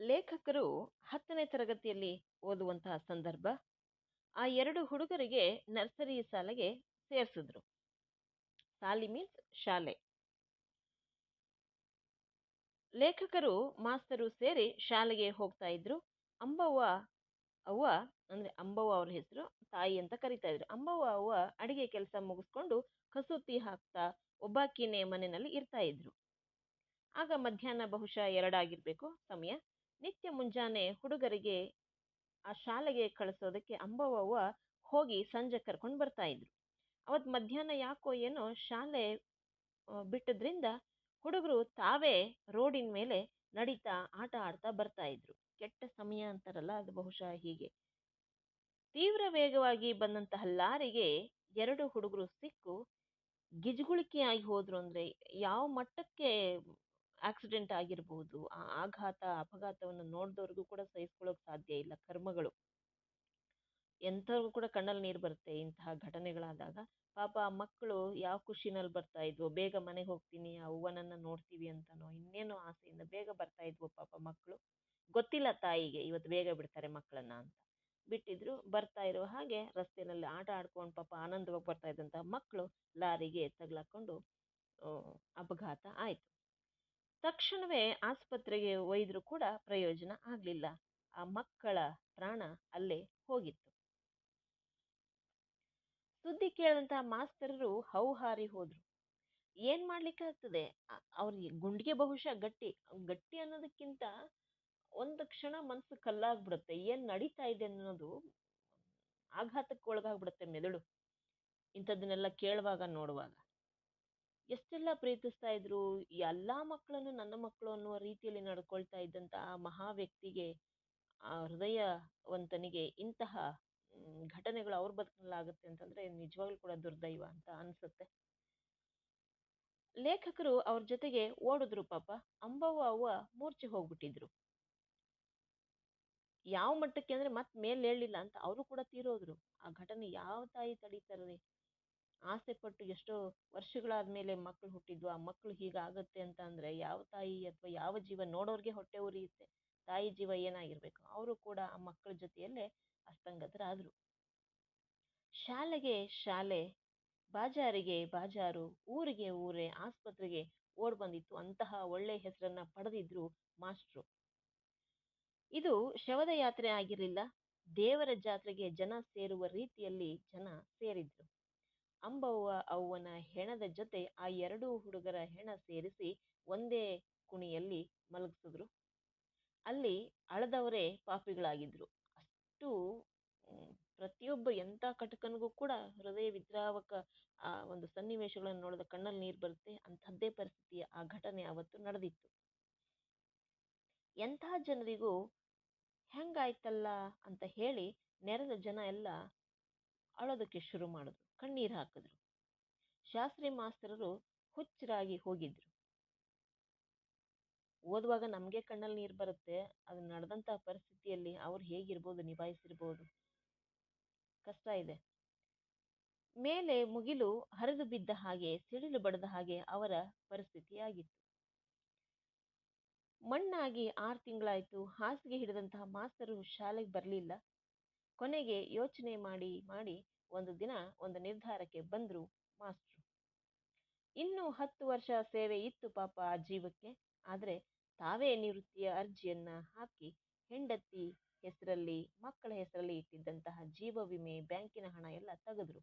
ಲೇಖಕರು ಹತ್ತನೇ ತರಗತಿಯಲ್ಲಿ ಓದುವಂತಹ ಸಂದರ್ಭ, ಆ ಎರಡು ಹುಡುಗರಿಗೆ ನರ್ಸರಿ ಶಾಲೆಗೆ ಸೇರಿಸಿದ್ರು. ಸಾಲಿ ಮೀನ್ಸ್ ಶಾಲೆ. ಲೇಖಕರು ಮಾಸ್ತರು ಸೇರಿ ಶಾಲೆಗೆ ಹೋಗ್ತಾ ಇದ್ರು. ಅಂಬವ್ವ ಅವ್ವ ಅಂದ್ರೆ ಅಂಬವ್ವ ಅವ್ರ ಹೆಸರು, ತಾಯಿ ಅಂತ ಕರಿತಾ ಇದ್ರು. ಅಂಬವ್ವ ಅವ್ವ ಅಡಿಗೆ ಕೆಲಸ ಮುಗಿಸ್ಕೊಂಡು ಕಸೂತಿ ಹಾಕ್ತಾ ಒಬ್ಬಾಕಿನೇ ಮನೆಯಲ್ಲಿ ಇರ್ತಾ ಇದ್ರು. ಆಗ ಮಧ್ಯಾಹ್ನ ಬಹುಶಃ ಎರಡಾಗಿರ್ಬೇಕು, ಸಮಯ. ನಿತ್ಯ ಮುಂಜಾನೆ ಹುಡುಗರಿಗೆ ಆ ಶಾಲೆಗೆ ಕಳಿಸೋದಕ್ಕೆ ಅಂಬವ್ವ ಹೋಗಿ ಸಂಜೆ ಕರ್ಕೊಂಡು ಬರ್ತಾ ಇದ್ರು. ಅವತ್ ಮಧ್ಯಾಹ್ನ ಯಾಕೋ ಏನೋ ಶಾಲೆ ಬಿಟ್ಟದ್ರಿಂದ ಹುಡುಗರು ತಾವೇ ರೋಡಿನ ಮೇಲೆ ನಡೀತಾ, ಆಟ ಆಡ್ತಾ ಬರ್ತಾ ಇದ್ರು. ಕೆಟ್ಟ ಸಮಯ ಅಂತಾರಲ್ಲ ಅದು ಬಹುಶಃ ಹೀಗೆ. ತೀವ್ರ ವೇಗವಾಗಿ ಬಂದಂತಹ ಲಾರಿಗೆ ಎರಡು ಹುಡುಗರು ಸಿಕ್ಕು. ಗಿಜುಗುಳಿಕೆಯಾಗಿ ಹೋದ್ರು ಅಂದ್ರೆ ಯಾವ ಮಟ್ಟಕ್ಕೆ ಆಕ್ಸಿಡೆಂಟ್ ಆಗಿರಬಹುದು ಆ ಆಘಾತ, ಅಪಘಾತವನ್ನು ನೋಡಿದವರಿಗೂ ಕೂಡ ಸಹಿಸ್ಕೊಳ್ಳೋಕೆ ಸಾಧ್ಯ ಇಲ್ಲ, ಕರ್ಮಗಳು. ಎಂಥವ್ರಿಗೂ ಕೂಡ ಕಣ್ಣಲ್ಲಿ ನೀರು ಬರುತ್ತೆ ಇಂತಹ ಘಟನೆಗಳಾದಾಗ. ಪಾಪ ಆ ಮಕ್ಕಳು ಯಾವ ಖುಷಿನಲ್ಲಿ ಬರ್ತಾ ಇದ್ವು, ಬೇಗ ಮನೆಗೆ ಹೋಗ್ತೀನಿ, ಆ ಹೂವನನ್ನು ನೋಡ್ತೀವಿ ಅಂತನೋ, ಇನ್ನೇನೋ ಆಸೆಯಿಂದ ಬೇಗ ಬರ್ತಾ ಇದ್ವು ಪಾಪ ಮಕ್ಕಳು. ಗೊತ್ತಿಲ್ಲ ತಾಯಿಗೆ ಇವತ್ತು ಬೇಗ ಬಿಡ್ತಾರೆ ಮಕ್ಕಳನ್ನ ಅಂತ. ಬಿಟ್ಟಿದ್ರು, ಬರ್ತಾ ಇರೋ ಹಾಗೆ ರಸ್ತೆಯಲ್ಲಿ ಆಟ ಆಡ್ಕೊಂಡು ಪಾಪ ಆನಂದವಾಗಿ ಬರ್ತಾ ಇದ್ದಂತಹ ಮಕ್ಕಳು ಲಾರಿಗೆ ತಗ್ಲಾಕೊಂಡು ಅಪಘಾತ ಆಯ್ತು. ತಕ್ಷಣವೇ ಆಸ್ಪತ್ರೆಗೆ ಒಯ್ದರೂ ಕೂಡ ಪ್ರಯೋಜನ ಆಗಲಿಲ್ಲ. ಆ ಮಕ್ಕಳ ಪ್ರಾಣ ಅಲ್ಲೇ ಹೋಗಿತ್ತು. ಸುದ್ದಿ ಕೇಳಿದಂತಹ ಮಾಸ್ತರರು ಹೌಹಾರಿ ಹೋದ್ರು. ಏನ್ ಮಾಡ್ಲಿಕ್ಕೆ ಆಗ್ತದೆ ಅವ್ರಿಗೆ ಗುಂಡಿಗೆ ಬಹುಶಃ ಗಟ್ಟಿ ಗಟ್ಟಿ ಅನ್ನೋದಕ್ಕಿಂತ ಒಂದು ಕ್ಷಣ ಮನಸ್ಸು ಕಲ್ಲಾಗ್ಬಿಡುತ್ತೆ. ಏನ್ ನಡೀತಾ ಇದೆ ಅನ್ನೋದು ಆಘಾತಕ್ಕೆ ಒಳಗಾಗ್ಬಿಡುತ್ತೆ ಮೆದುಳು. ಇಂಥದ್ದನ್ನೆಲ್ಲ ಕೇಳುವಾಗ ನೋಡುವಾಗ. ಎಷ್ಟೆಲ್ಲ ಪ್ರೀತಿಸ್ತಾ ಇದ್ರು ಎಲ್ಲ ಮಕ್ಕಳನ್ನು ನನ್ನ ಮಕ್ಕಳು ಅನ್ನುವ ರೀತಿಯಲ್ಲಿ ನಡ್ಕೊಳ್ತಾ ಇದ್ದಂತ ಆ ಮಹಾ ವ್ಯಕ್ತಿಗೆ ಹೃದಯವಂತನಿಗೆ ಇಂತಹ ಘಟನೆಗಳು ಅವ್ರ ಬದುಕಲಾಗುತ್ತೆ ಅಂತಂದ್ರೆ ನಿಜವಾಗ್ಲೂ ಕೂಡ ದುರ್ದೈವ ಅಂತ ಅನ್ಸುತ್ತೆ. ಲೇಖಕರು ಅವ್ರ ಜೊತೆಗೆ ಓಡಿದ್ರು ಪಾಪ, ಅಂಬವ್ವ ಅವ್ವ ಮೂರ್ಛೆ ಹೋಗ್ಬಿಟ್ಟಿದ್ರು. ಯಾವ ಮಟ್ಟಕ್ಕೆ ಅಂದ್ರೆ ಮತ್ ಮೇಲೆ ಹೇಳಿಲ್ಲ ಅಂತ ಅವರು ಕೂಡ ತೀರೋದ್ರು. ಆ ಘಟನೆ ಯಾವ ತಾಯಿ ತಡೀತಾರ್ರಿ ಆಸೆ ಪಟ್ಟು ಎಷ್ಟೋ ವರ್ಷಗಳಾದ್ಮೇಲೆ ಮಕ್ಕಳು ಹುಟ್ಟಿದ್ವು ಆ ಮಕ್ಕಳು ಹೀಗಾಗತ್ತೆ ಅಂತ ಅಂದ್ರೆ ಯಾವ ತಾಯಿ ಅಥವಾ ಯಾವ ಜೀವ ನೋಡೋರ್ಗೆ ಹೊಟ್ಟೆ ಉರಿಯುತ್ತೆ. ತಾಯಿ ಜೀವ ಏನಾಗಿರ್ಬೇಕು? ಅವರು ಕೂಡ ಆ ಮಕ್ಕಳ ಜೊತೆಯಲ್ಲೇ ಅಸ್ತಂಗತರಾದರು. ಶಾಲೆಗೆ ಶಾಲೆ, ಬಾಜಾರಿಗೆ ಬಾಜಾರು, ಊರಿಗೆ ಊರೇ, ಆಸ್ಪತ್ರೆಗೆ ಓಡ್ ಬಂದಿತ್ತು. ಅಂತಹ ಒಳ್ಳೆ ಹೆಸರನ್ನ ಪಡೆದಿದ್ರು ಮಾಸ್ಟ್ರು ಇದು ಶವದ ಯಾತ್ರೆ ಆಗಿರಲಿಲ್ಲ. ದೇವರ ಜಾತ್ರೆಗೆ ಜನ ಸೇರುವ ರೀತಿಯಲ್ಲಿ ಜನ ಸೇರಿದ್ರು. ಅಂಬವ್ವ ಅವ್ವನ ಹೆಣದ ಜೊತೆ ಆ ಎರಡೂ ಹುಡುಗರ ಹೆಣ ಸೇರಿಸಿ ಒಂದೇ ಕುಣಿಯಲ್ಲಿ ಮಲಗಿಸಿದ್ರು. ಅಲ್ಲಿ ಅಳದವರೇ ಪಾಪಿಗಳಾಗಿದ್ರು. ಅಷ್ಟು ಪ್ರತಿಯೊಬ್ಬ ಎಂಥ ಕಟಕನಿಗೂ ಕೂಡ ಹೃದಯ ವಿದ್ರಾವಕ, ಆ, ಒಂದು ಸನ್ನಿವೇಶಗಳನ್ನು ನೋಡಿದ ಕಣ್ಣಲ್ಲಿ ನೀರು ಬರುತ್ತೆ. ಅಂಥದ್ದೇ ಪರಿಸ್ಥಿತಿ ಆ ಘಟನೆ ಅವತ್ತು ನಡೆದಿತ್ತು. ಎಂಥ ಜನರಿಗೂ ಹೆಂಗಾಯ್ತಲ್ಲ ಅಂತ ಹೇಳಿ ನೆರೆದ ಜನ ಎಲ್ಲ ಅಳೋದಕ್ಕೆ ಶುರು ಮಾಡಿದ್ರು. ಕಣ್ಣೀರು ಹಾಕಿದ್ರು. ಶಾಸ್ತ್ರಿ ಮಾಸ್ತರರು ಹುಚ್ಚರಾಗಿ ಹೋಗಿದ್ರು. ಓದುವಾಗ ನಮಗೆ ಕಣ್ಣಲ್ಲಿ ನೀರು ಬರುತ್ತೆ, ಅದು ನಡೆದಂತಹ ಪರಿಸ್ಥಿತಿಯಲ್ಲಿ ಅವ್ರು ಹೇಗಿರ್ಬೋದು, ನಿಭಾಯಿಸಿರ್ಬೋದು. ಕಷ್ಟ ಇದೆ. ಮೇಲೆ ಮುಗಿಲು ಹರಿದು ಬಿದ್ದ ಹಾಗೆ, ಸಿಡಿಲು ಬಡದ ಹಾಗೆ ಅವರ ಪರಿಸ್ಥಿತಿ ಆಗಿತ್ತು. ಮಣ್ಣಾಗಿ ಆರು ತಿಂಗಳಾಯ್ತು, ಹಾಸಿಗೆ ಹಿಡಿದಂತಹ ಮಾಸ್ತರು ಶಾಲೆಗೆ ಬರಲಿಲ್ಲ. ಕೊನೆಗೆ ಯೋಚನೆ ಮಾಡಿ ಮಾಡಿ ಒಂದು ದಿನ ಒಂದು ನಿರ್ಧಾರಕ್ಕೆ ಬಂದರು ಮಾಸ್ಟ್ರು. ಇನ್ನು ಹತ್ತು ವರ್ಷ ಸೇವೆ ಇತ್ತು ಪಾಪ ಆ ಜೀವಕ್ಕೆ. ಆದರೆ ತಾವೇ ನಿವೃತ್ತಿಯ ಅರ್ಜಿಯನ್ನ ಹಾಕಿ ಹೆಂಡತಿ ಹೆಸರಲ್ಲಿ, ಮಕ್ಕಳ ಹೆಸರಲ್ಲಿ ಇಟ್ಟಿದ್ದಂತಹ ಜೀವ ವಿಮೆ, ಬ್ಯಾಂಕಿನ ಹಣ ಎಲ್ಲ ತೆಗೆದ್ರು.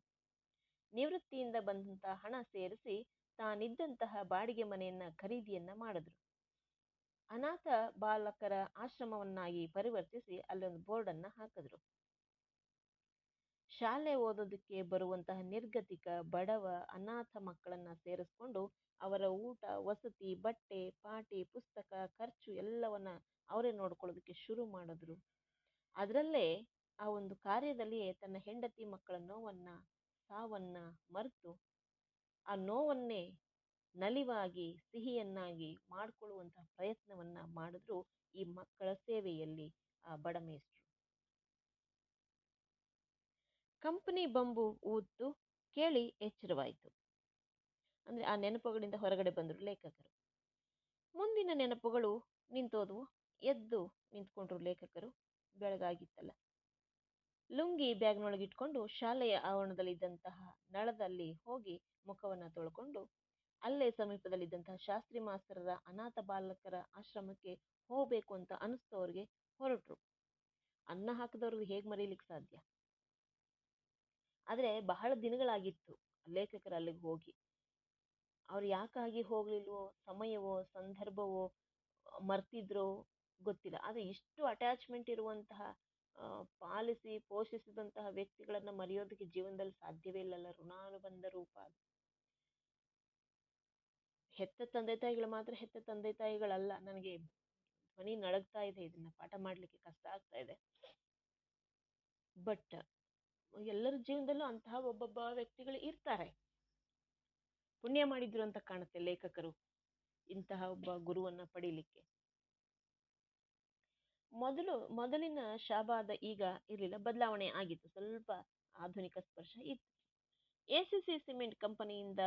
ನಿವೃತ್ತಿಯಿಂದ ಬಂದಂತಹ ಹಣ ಸೇರಿಸಿ ತಾನಿದ್ದಂತಹ ಬಾಡಿಗೆ ಮನೆಯನ್ನ ಖರೀದಿಯನ್ನ ಮಾಡಿದ್ರು. ಅನಾಥ ಬಾಲಕರ ಆಶ್ರಮವನ್ನಾಗಿ ಪರಿವರ್ತಿಸಿ ಅಲ್ಲೊಂದು ಬೋರ್ಡನ್ನು ಹಾಕಿದ್ರು. ಶಾಲೆ ಓದೋದಕ್ಕೆ ಬರುವಂತಹ ನಿರ್ಗತಿಕ ಬಡವ, ಅನಾಥ ಮಕ್ಕಳನ್ನ ಸೇರಿಸ್ಕೊಂಡು ಅವರ ಊಟ, ವಸತಿ, ಬಟ್ಟೆ, ಪಾಟಿ, ಪುಸ್ತಕ, ಖರ್ಚು ಎಲ್ಲವನ್ನ ಅವರೇ ನೋಡ್ಕೊಳ್ಳೋದಕ್ಕೆ ಶುರು ಮಾಡಿದ್ರು. ಅದರಲ್ಲೇ ಆ ಒಂದು ಕಾರ್ಯದಲ್ಲಿಯೇ ತನ್ನ ಹೆಂಡತಿ ಮಕ್ಕಳ ನೋವನ್ನ, ಸಾವನ್ನ ಮರೆತು ಆ ನೋವನ್ನೇ ನಲಿವಾಗಿ, ಸಿಹಿಯನ್ನಾಗಿ ಮಾಡಿಕೊಳ್ಳುವಂತಹ ಪ್ರಯತ್ನವನ್ನ ಮಾಡಿದ್ರು ಈ ಮಕ್ಕಳ ಸೇವೆಯಲ್ಲಿ ಆ ಬಡಮೇಷ್ಟ್ರು ಕಂಪನಿ ಬಂಬು ಊದ್ದು ಕೇಳಿ ಎಚ್ಚರವಾಯಿತು. ಅಂದ್ರೆ ಆ ನೆನಪುಗಳಿಂದ ಹೊರಗಡೆ ಬಂದರು ಲೇಖಕರು. ಮುಂದಿನ ನೆನಪುಗಳು ನಿಂತೋದವು, ಎದ್ದು ನಿಂತ್ಕೊಂಡ್ರು ಲೇಖಕರು, ಬೆಳಗಾಗಿತ್ತಲ್ಲ. ಲುಂಗಿ ಬ್ಯಾಗ್ನೊಳಗಿಟ್ಕೊಂಡು ಶಾಲೆಯ ಆವರಣದಲ್ಲಿದ್ದಂತಹ ನಳದಲ್ಲಿ ಹೋಗಿ ಮುಖವನ್ನ ತೊಳ್ಕೊಂಡು, ಅಲ್ಲೇ ಸಮೀಪದಲ್ಲಿದ್ದಂತಹ ಶಾಸ್ತ್ರಿ ಮಾಸ್ತರರ ಅನಾಥ ಬಾಲಕರ ಆಶ್ರಮಕ್ಕೆ ಹೋಗ್ಬೇಕು ಅಂತ ಅನಿಸ್ತವ್ರಿಗೆ ಹೊರಟ್ರು. ಅನ್ನ ಹಾಕಿದವ್ರಿಗೆ ಹೇಗೆ ಮರೀಲಿಕ್ಕೆ ಸಾಧ್ಯ? ಆದರೆ ಬಹಳ ದಿನಗಳಾಗಿತ್ತು ಲೇಖಕರು ಅಲ್ಲಿಗೆ ಹೋಗಿ. ಅವ್ರು ಯಾಕಾಗಿ ಹೋಗಲಿಲ್ವೋ, ಸಮಯವೋ, ಸಂದರ್ಭವೋ, ಮರ್ತಿದ್ರೋ ಗೊತ್ತಿಲ್ಲ. ಆದರೆ ಇಷ್ಟು ಅಟ್ಯಾಚ್ಮೆಂಟ್ ಇರುವಂತಹ ಪಾಲಿಸಿ ಪೋಷಿಸಿದಂತಹ ವ್ಯಕ್ತಿಗಳನ್ನು ಮರೆಯೋದಕ್ಕೆ ಜೀವನದಲ್ಲಿ ಸಾಧ್ಯವೇ ಇಲ್ಲಲ್ಲ ಋಣಾನುಬಂಧ ರೂಪ ಅದು. ಹೆತ್ತ ತಂದೆ ತಾಯಿಗಳು ಮಾತ್ರ ಹೆತ್ತ ತಂದೆ ತಾಯಿಗಳಲ್ಲ. ನನಗೆ ಧ್ವನಿ ನಡಗ್ತಾ ಇದೆ. ಇದನ್ನ ಪಾಠ ಮಾಡಲಿಕ್ಕೆ ಕಷ್ಟ ಆಗ್ತಾ ಇದೆ. ಬಟ್ ಎಲ್ಲರ ಜೀವನದಲ್ಲೂ ಅಂತಹ ಒಬ್ಬೊಬ್ಬ ವ್ಯಕ್ತಿಗಳು ಇರ್ತಾರೆ. ಪುಣ್ಯ ಮಾಡಿದ್ರು ಅಂತ ಕಾಣುತ್ತೆ ಲೇಖಕರು ಇಂತಹ ಒಬ್ಬ ಗುರುವನ್ನ ಪಡೀಲಿಕ್ಕೆ. ಮೊದಲು, ಮೊದಲಿನ ಶಾಬಾದ ಈಗ ಇರಲಿಲ್ಲ, ಬದಲಾವಣೆ ಆಗಿತ್ತು, ಸ್ವಲ್ಪ ಆಧುನಿಕ ಸ್ಪರ್ಶ ಇತ್ತು. ಎ ಸಿಮೆಂಟ್ ಕಂಪನಿಯಿಂದ,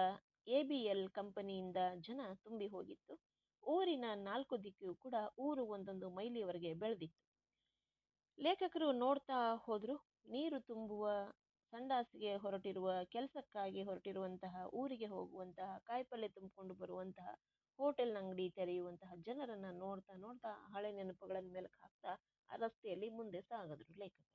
ಎ ಬಿ ಎಲ್ ಕಂಪನಿಯಿಂದ ಜನ ತುಂಬಿ ಹೋಗಿತ್ತು. ಊರಿನ ನಾಲ್ಕು ದಿಕ್ಕಿಯೂ ಕೂಡ ಊರು ಒಂದೊಂದು ಮೈಲಿಯವರೆಗೆ ಬೆಳೆದಿತ್ತು. ಲೇಖಕರು ನೋಡ್ತಾ ಹೋದ್ರು, ನೀರು ತುಂಬುವ ಸಂಡಾಸಿಗೆ ಹೊರಟಿರುವ, ಕೆಲಸಕ್ಕಾಗಿ ಹೊರಟಿರುವಂತಹ, ಊರಿಗೆ ಹೋಗುವಂತಹ ಕಾಯಿಪಲ್ಯ ತುಂಬಿಕೊಂಡು ಬರುವಂತಹ, ಹೋಟೆಲ್ ಅಂಗಡಿ ತೆರೆಯುವಂತಹ ಜನರನ್ನು ನೋಡ್ತಾ ನೋಡ್ತಾ ಹಳೆ ನೆನಪುಗಳನ್ನು ಮೇಲೆ ಹಾಕ್ತಾ ಆ ರಸ್ತೆಯಲ್ಲಿ ಮುಂದೆ ಸಾಗಿದ್ರು ಲೇಖಕರು.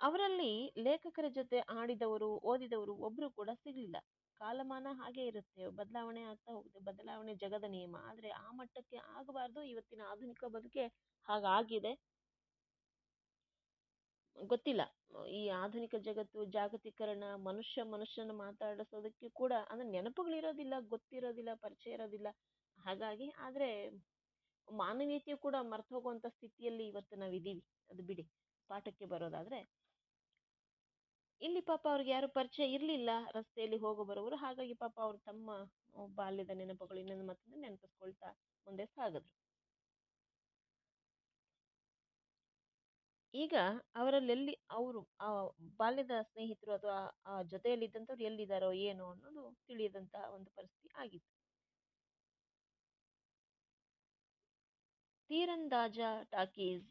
ಅವರಲ್ಲಿ ಲೇಖಕರ ಜೊತೆ ಆಡಿದವರು, ಓದಿದವರು ಒಬ್ರು ಕೂಡ ಸಿಗಲಿಲ್ಲ. ಕಾಲಮಾನ ಹಾಗೆ ಇರುತ್ತೆ, ಬದಲಾವಣೆ ಆಗ್ತಾ ಹೋಗುತ್ತೆ, ಬದಲಾವಣೆ ಜಗದ ನಿಯಮ. ಆದರೆ ಆ ಮಟ್ಟಕ್ಕೆ ಆಗಬಾರ್ದು, ಇವತ್ತಿನ ಆಧುನಿಕ ಬದುಕೆ ಹಾಗಾಗಿದೆ. ಗೊತ್ತಿಲ್ಲ. ಈ ಆಧುನಿಕ ಜಗತ್ತು, ಜಾಗತೀಕರಣ, ಮನುಷ್ಯ ಮನುಷ್ಯನ ಮಾತಾಡಿಸೋದಕ್ಕೆ ಕೂಡ ಅಂದ್ರೆ ನೆನಪುಗಳಿರೋದಿಲ್ಲ, ಗೊತ್ತಿರೋದಿಲ್ಲ, ಪರಿಚಯ ಇರೋದಿಲ್ಲ. ಹಾಗಾಗಿ ಆದ್ರೆ ಮಾನವೀಯತೆ ಕೂಡ ಮರ್ತು ಹೋಗುವಂತ ಸ್ಥಿತಿಯಲ್ಲಿ ಇವತ್ತು ನಾವಿದ್ದೀವಿ. ಅದು ಬಿಡಿ, ಪಾಠಕ್ಕೆ ಬರೋದಾದ್ರೆ. ಇಲ್ಲಿ ಪಾಪ ಅವ್ರಿಗೆ ಯಾರು ಪರಿಚಯ ಇರಲಿಲ್ಲ, ರಸ್ತೆಯಲ್ಲಿ ಹೋಗೋ ಬರೋರು ಹಾಗಾಗಿ ಪಾಪ ಅವರು ತಮ್ಮ ಬಾಲ್ಯದ ನೆನಪುಗಳು ಇನ್ನೊಂದು ಮತ್ತೊಂದು ನೆನಪಿಸ್ಕೊಳ್ತಾ ಮುಂದೆ ಸಾಗಿದ್ರು. ಈಗ ಅವರಲ್ಲೆಲ್ಲಿ ಅವರು, ಆ ಬಾಲ್ಯದ ಸ್ನೇಹಿತರು ಅಥವಾ ಆ ಜೊತೆಯಲ್ಲಿದ್ದಂಥವ್ರು ಎಲ್ಲಿದ್ದಾರೋ ಏನೋ ಅನ್ನೋದು ತಿಳಿಯದಂತಹ ಒಂದು ಪರಿಸ್ಥಿತಿ ಆಗಿತ್ತು. ತೀರಂದಾಜ ಟಾಕೀಸ್,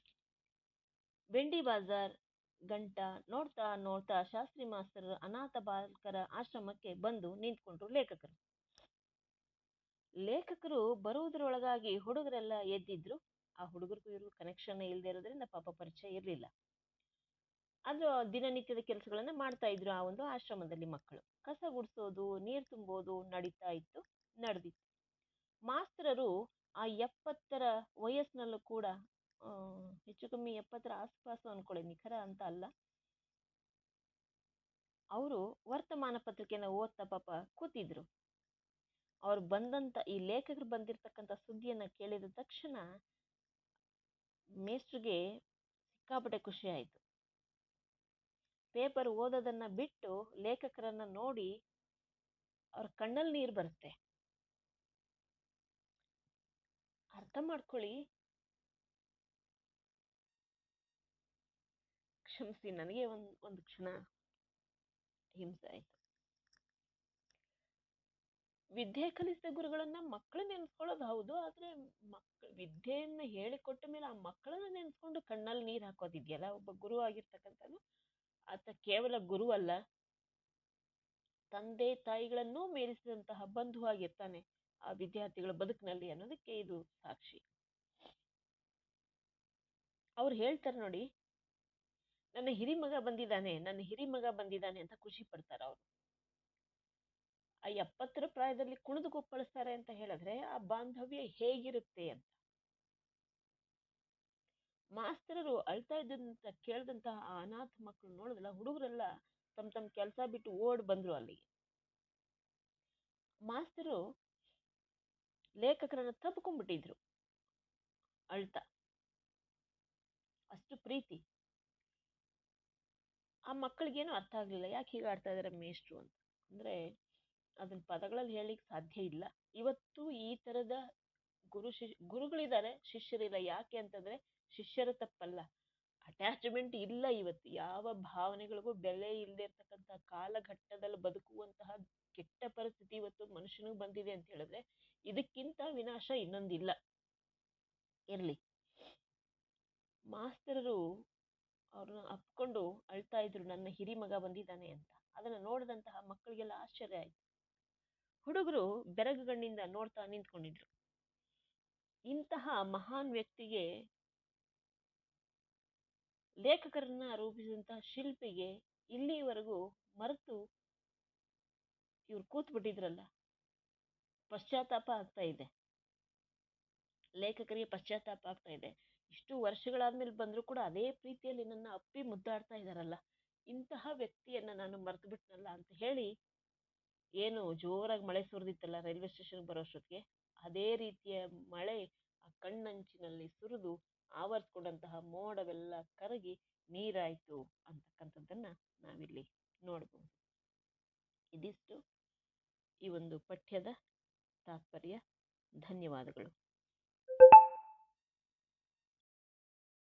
ಬೆಂಡಿ ಬಾಜಾರ್, ಗಂಟ ನೋಡ್ತಾ ನೋಡ್ತಾ ಶಾಸ್ತ್ರಿ ಮಾಸ್ತರ ಅನಾಥ ಬಾಲಕರ ಆಶ್ರಮಕ್ಕೆ ಬಂದು ನಿಂತ್ಕೊಂಡ್ರು ಲೇಖಕರು. ಲೇಖಕರು ಬರುವುದರೊಳಗಾಗಿ ಹುಡುಗರೆಲ್ಲ ಎದ್ದಿದ್ರು. ಆ ಹುಡುಗರಿಗೂ ಇವ್ರಿಗೂ ಕನೆಕ್ಷನ್ ಇಲ್ಲದೆ ಇರೋದ್ರಿಂದ ಪಾಪ ಪರಿಚಯ ಇರಲಿಲ್ಲ. ಅದು ದಿನನಿತ್ಯದ ಕೆಲಸಗಳನ್ನು ಮಾಡ್ತಾ ಇದ್ರು ಆ ಒಂದು ಆಶ್ರಮದಲ್ಲಿ ಮಕ್ಕಳು. ಕಸ ಗುಡಿಸೋದು, ನೀರು ತುಂಬೋದು, ನಡೀತಾ ಇತ್ತು, ನಡೆದಿತ್ತು. ಮಾಸ್ತರರು ಆ ಎಪ್ಪತ್ತರ ವಯಸ್ಸಿನಲ್ಲೂ ಕೂಡ ಹೆಚ್ಚು ಕಮ್ಮಿ ಎಪ್ಪತ್ತರ ಆಸುಪಾಸು ಅನ್ಕೊಳ್ಳಿ, ನಿಖರ ಅಂತ ಅಲ್ಲ. ಅವರು ವರ್ತಮಾನ ಪತ್ರಿಕೆನ ಓದ್ತಾ ಪಾಪ ಕೂತಿದ್ರು. ಅವ್ರು ಬಂದಂತ, ಈ ಲೇಖಕರು ಬಂದಿರತಕ್ಕಂಥ ಸುದ್ದಿಯನ್ನ ಕೇಳಿದ ತಕ್ಷಣ ಮೇಸ್ಟ್ರಿಗೆ ಸಿಕ್ಕಾಪಟ್ಟೆ ಖುಷಿ ಆಯಿತು. ಪೇಪರ್ ಓದೋದನ್ನ ಬಿಟ್ಟು ಲೇಖಕರನ್ನ ನೋಡಿ ಅವ್ರ ಕಣ್ಣಲ್ಲಿ ನೀರು ಬರುತ್ತೆ. ಅರ್ಥ ಮಾಡ್ಕೊಳ್ಳಿ. ಕ್ಷಮಿಸಿ, ನನಗೆ ಒಂದು ಒಂದು ಕ್ಷಣ ಹಿಂಸೆ ಆಯ್ತು. ವಿದ್ಯೆ ಕಲಿಸಿದ ಗುರುಗಳನ್ನ ಮಕ್ಕಳು ನೆನ್ಸ್ಕೊಳ್ಳೋದು ಹೌದು, ಆದ್ರೆ ಮಕ್, ವಿದ್ಯೆಯನ್ನ ಹೇಳಿಕೊಟ್ಟ ಮೇಲೆ ಆ ಮಕ್ಕಳನ್ನ ನೆನ್ಸ್ಕೊಂಡು ಕಣ್ಣಲ್ಲಿ ನೀರು ಹಾಕೋದಿದೆಯಲ್ಲ? ಒಬ್ಬ ಗುರು ಆಗಿರ್ತಕ್ಕಂಥದ್ದು ಆತ ಕೇವಲ ಗುರು ಅಲ್ಲ, ತಂದೆ ತಾಯಿಗಳನ್ನೂ ಮೀರಿಸಿದಂತಹ ಬಂಧು ಆಗಿರ್ತಾನೆ ಆ ವಿದ್ಯಾರ್ಥಿಗಳ ಬದುಕಿನಲ್ಲಿ ಅನ್ನೋದಕ್ಕೆ ಇದು ಸಾಕ್ಷಿ. ಅವ್ರು ಹೇಳ್ತಾರೆ ನೋಡಿ, ನನ್ನ ಹಿರಿಮಗ ಬಂದಿದ್ದಾನೆ, ನನ್ನ ಹಿರಿಮಗ ಬಂದಿದ್ದಾನೆ ಅಂತ ಖುಷಿ ಪಡ್ತಾರೆ ಅವರು. ಆ ಎಪ್ಪತ್ತರ ಪ್ರಾಯದಲ್ಲಿ ಕುಣಿದು ಕುಪ್ಪಳಿಸ್ತಾರೆ ಅಂತ ಹೇಳಿದ್ರೆ ಆ ಬಾಂಧವ್ಯ ಹೇಗಿರುತ್ತೆ ಅಂತ. ಮಾಸ್ತರರು ಅಳ್ತಾ ಇದ್ದಂತ, ಕೇಳಿದಂತಹ ಆ ಅನಾಥ ಮಕ್ಕಳು ನೋಡಿದ್ರಲ್ಲ ಹುಡುಗರೆಲ್ಲ ತಮ್ಮ ತಮ್ಮ ಕೆಲಸ ಬಿಟ್ಟು ಓಡ್ ಬಂದ್ರು ಅಲ್ಲಿಗೆ. ಮಾಸ್ತರು ಲೇಖಕರನ್ನ ತಪ್ಕೊಂಡ್ಬಿಟ್ಟಿದ್ರು ಅಳ್ತಾ. ಅಷ್ಟು ಪ್ರೀತಿ. ಆ ಮಕ್ಕಳಿಗೇನು ಅರ್ಥ ಆಗ್ಲಿಲ್ಲ, ಯಾಕೆ ಹೀಗೆ ಆಡ್ತಾ ಇದಾರೆ ಮೇಷ್ಟ್ರು ಅಂತ. ಅಂದ್ರೆ ಅದನ್ನ ಪದಗಳಲ್ಲಿ ಹೇಳಲಿಕ್ಕೆ ಸಾಧ್ಯ ಇಲ್ಲ. ಇವತ್ತು ಈ ತರದ ಗುರು ಶಿಶ್ ಗುರುಗಳಿದ್ದಾರೆ. ಶಿಷ್ಯರಿಲ್ಲ. ಯಾಕೆ ಅಂತಂದ್ರೆ ಶಿಷ್ಯರ ತಪ್ಪಲ್ಲ. ಅಟ್ಯಾಚ್ಮೆಂಟ್ ಇಲ್ಲ ಇವತ್ತು. ಯಾವ ಭಾವನೆಗಳಿಗೂ ಬೆಲೆ ಇಲ್ಲದೆ ಇರ್ತಕ್ಕಂಥ ಕಾಲಘಟ್ಟದಲ್ಲಿ ಬದುಕುವಂತಹ ಕೆಟ್ಟ ಪರಿಸ್ಥಿತಿ ಇವತ್ತು ಮನುಷ್ಯನಿಗೆ ಬಂದಿದೆ ಅಂತ ಹೇಳಿದ್ರೆ ಇದಕ್ಕಿಂತ ವಿನಾಶ ಇನ್ನೊಂದಿಲ್ಲ. ಇರಲಿ. ಮಾಸ್ತರರು ಅವ್ರನ್ನ ಅಪ್ಕೊಂಡು ಅಳ್ತಾ ಇದ್ರು. ನನ್ನ ಹಿರಿ ಮಗ ಬಂದಿದ್ದಾನೆ ಅಂತ. ಅದನ್ನ ನೋಡಿದಂತಹ ಮಕ್ಕಳಿಗೆಲ್ಲ ಆಶ್ಚರ್ಯ ಆಯ್ತು. ಹುಡುಗರು ಬೆರಗುಗಣ್ಣಿಂದ ನೋಡ್ತಾ ನಿಂತ್ಕೊಂಡಿದ್ರು. ಇಂತಹ ಮಹಾನ್ ವ್ಯಕ್ತಿಗೆ ಲೇಖಕರನ್ನ ರೂಪಿಸಿದಂತಹ ಶಿಲ್ಪಿಗೆ ಇಲ್ಲಿವರೆಗೂ ಮರೆತು ಇವ್ರು ಕೂತ್ಬಿಟ್ಟಿದ್ರಲ್ಲ, ಪಶ್ಚಾತ್ತಾಪ ಆಗ್ತಾ ಇದೆ. ಲೇಖಕರಿಗೆ ಪಶ್ಚಾತ್ತಾಪ ಆಗ್ತಾ ಇದೆ. ಇಷ್ಟು ವರ್ಷಗಳಾದ್ಮೇಲೆ ಬಂದರೂ ಕೂಡ ಅದೇ ಪ್ರೀತಿಯಲ್ಲಿ ನನ್ನ ಅಪ್ಪಿ ಮುದ್ದಾಡ್ತಾ ಇದ್ದಾರಲ್ಲ ಇಂತಹ ವ್ಯಕ್ತಿಯನ್ನ ನಾನು ಮರೆತು ಬಿಟ್ನಲ್ಲ ಅಂತ ಹೇಳಿ ಏನು ಜೋರಾಗಿ ಮಳೆ ಸುರಿದಿತ್ತಲ್ಲ ರೈಲ್ವೆ ಸ್ಟೇಷನ್ ಬರೋಷ್ಟೊತ್ತಿಗೆ ಅದೇ ರೀತಿಯ ಮಳೆ ಆ ಕಣ್ಣಂಚಿನಲ್ಲಿ ಸುರಿದು ಆವರಿಸ್ಕೊಂಡಂತಹ ಮೋಡವೆಲ್ಲ ಕರಗಿ ನೀರಾಯಿತು ಅಂತಕ್ಕಂಥದ್ದನ್ನ ನಾವಿಲ್ಲಿ ನೋಡಬಹುದು ಇದಿಷ್ಟು ಈ ಒಂದು ಪಠ್ಯದ ತಾತ್ಪರ್ಯ. ಧನ್ಯವಾದಗಳು.